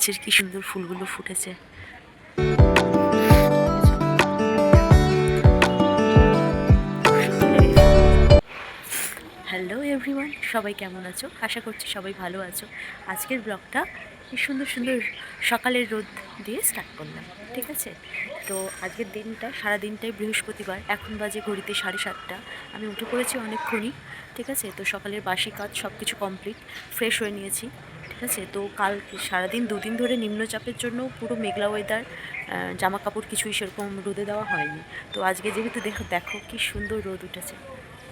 গাছের কি সুন্দর ফুলগুলো ফুটেছে। হ্যালো এভরিওয়ান সবাই কেমন আছো? আশা করছি সবাই ভালো আছো। আজকের ব্লগটা সুন্দর সুন্দর সকালের রোদ দিয়ে স্টার্ট করলাম, ঠিক আছে? তো আজকের দিনটা সারা দিনটাই বৃহস্পতিবার, এখন বাজে ঘড়িতে সাড়ে সাতটা। আমি উঠে পড়েছি অনেকক্ষণই, ঠিক আছে? তো সকালের বাসি কাজ সব কিছু কমপ্লিট ফ্রেশ হয়ে নিয়েছি। আছে তো কাল সারাদিন দুদিন ধরে নিম্নচাপের জন্য পুরো মেঘলা ওয়েদার জামা কাপড় কিছুই সেরকম রোদে দেওয়া হয়নি। তো আজকে যেহেতু দেখো দেখো কি সুন্দর রোদ উঠেছে,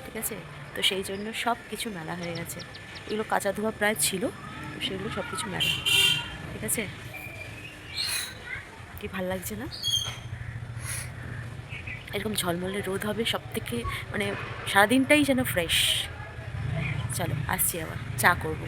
ঠিক আছে? তো সেই জন্য সব কিছু মেলা হয়ে গেছে। এগুলো কাঁচা ধোয়া প্রায় ছিল, তো সেগুলো সব কিছু মেলা, ঠিক আছে? কি ভালো লাগছে না? এরকম ঝলমলে রোদ হবে সব থেকে মানে সারাদিনটাই যেন ফ্রেশ চলো, আসছি আবার, চা করব।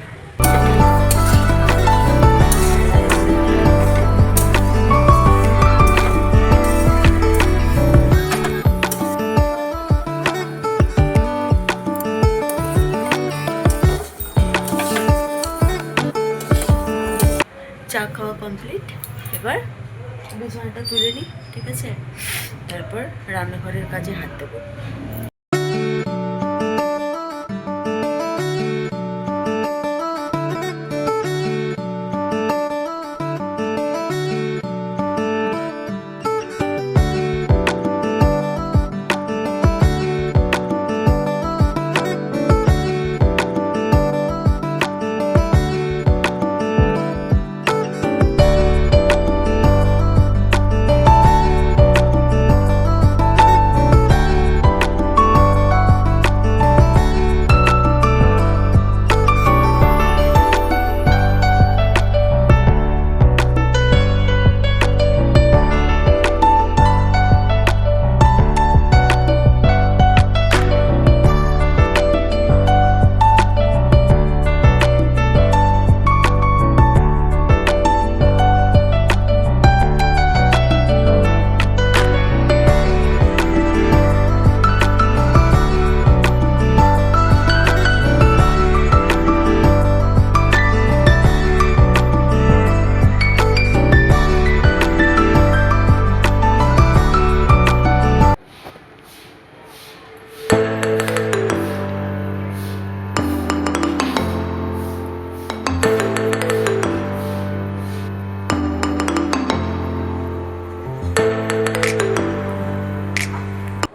কমপ্লিট এবার বিছানাটা তুলে নিই ঠিক আছে? তারপর রান্নাঘরের কাজে হাত দেবো।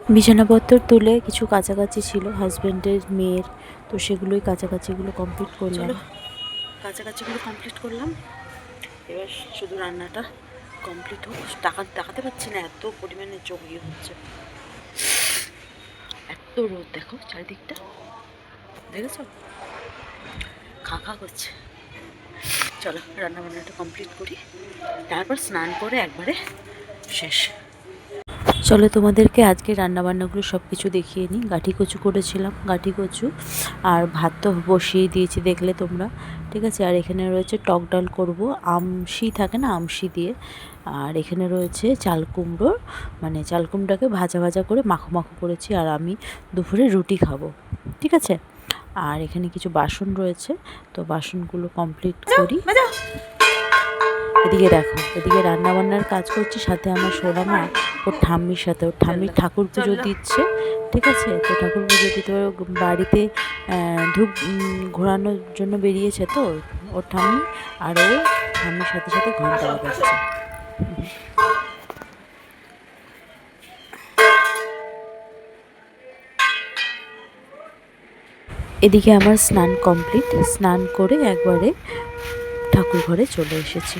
বিছানাপত্র তুলে কিছু কাছাকাছি ছিল হাজব্যান্ডের মেয়ের। তো সেগুলোই কাছাকাছিগুলো কমপ্লিট করলাম। কাছাকাছিগুলো কমপ্লিট করলাম। এবার শুধু রান্নাটা কমপ্লিট হোক। টাকা, দেখাতে পারছি না, এত পরিমাণে চোখ ইয়ে হচ্ছে। এত রোদ, দেখো চারিদিকটা। দেখেছ? খা খা করছে। চলো রান্না বান্নাটা কমপ্লিট করি। তারপর স্নান করে একবারে শেষ। চলো তোমাদেরকে আজকে রান্নাবান্নাগুলো সব কিছু দেখিয়ে নিই। গাঠি কচু করেছিলাম গাঠি কচু আর ভাত তো বসিয়ে দিয়েছি দেখলে তোমরা। ঠিক আছে আর এখানে রয়েছে টক ডাল করব আমশি থাকে না আমশি দিয়ে। আর এখানে রয়েছে চাল কুমড়োর মানে চাল কুমড়োটাকে ভাজা ভাজা করে মাখো মাখো করেছি আর আমি দুপুরে রুটি খাব। ঠিক আছে? আর এখানে কিছু বাসন রয়েছে তো বাসনগুলো কমপ্লিট করি। এদিকে দেখো এদিকে রান্নাবান্নার কাজ করছি সাথে আমার সোনা মা ওর ঠাম্মির সাথে ওর ঠাম্মির ঠাকুর পুজো দিচ্ছে ঠিক আছে? তো ঠাকুর পুজো দিতে বাড়িতে ধূপ ঘোরানোর জন্য বেরিয়েছে তো ওর ঠাম্মি আর ও ঠাম্মির সাথে সাথে ঘণ্টা বাজাচ্ছে। এদিকে আমার স্নান কমপ্লিট স্নান করে একবারে ঠাকুর ঘরে চলে এসেছি।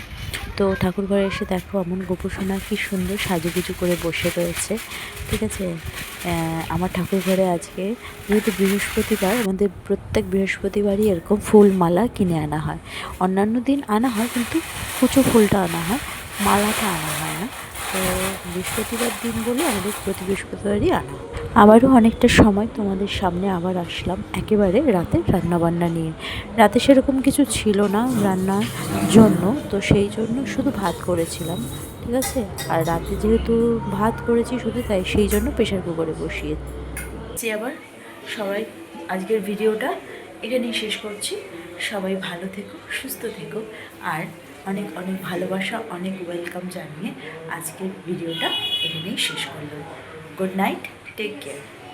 তো ঠাকুর ঘরে এসে দেখো এমন গোপুসোনা কি সুন্দর সাজু সাজুগুজু করে বসে রয়েছে। ঠিক আছে? আমার ঠাকুর ঘরে আজকে যেহেতু বৃহস্পতিবার, আমাদের প্রত্যেক বৃহস্পতিবারই এরকম ফুল মালা কিনে আনা হয়। অন্যান্য দিন আনা হয়, কিন্তু কুচো ফুলটা আনা হয়, মালাটা আনা হয় না। তো বৃহস্পতিবার দিন বলে আমাদের প্রতি বৃহস্পতিবারই আনা হয়। আবারও অনেকটা সময় তোমাদের সামনে আবার আসলাম, একেবারে রাতে রান্নাবান্না নিয়ে। রাতে সেরকম কিছু ছিল না রান্নার জন্য, তো সেই জন্য শুধু ভাত করেছিলাম, ঠিক আছে? আর রাতে যেহেতু ভাত করেছি শুধু, তাই সেই জন্য প্রেশার কুকারে বসিয়ে আবার। সবাই, আজকের ভিডিওটা এখানেই শেষ করছি। সবাই ভালো থেকো, সুস্থ থেকো, আর অনেক অনেক ভালোবাসা, অনেক ওয়েলকাম জানিয়ে আজকের ভিডিওটা এখানেই শেষ করলাম। Good night take care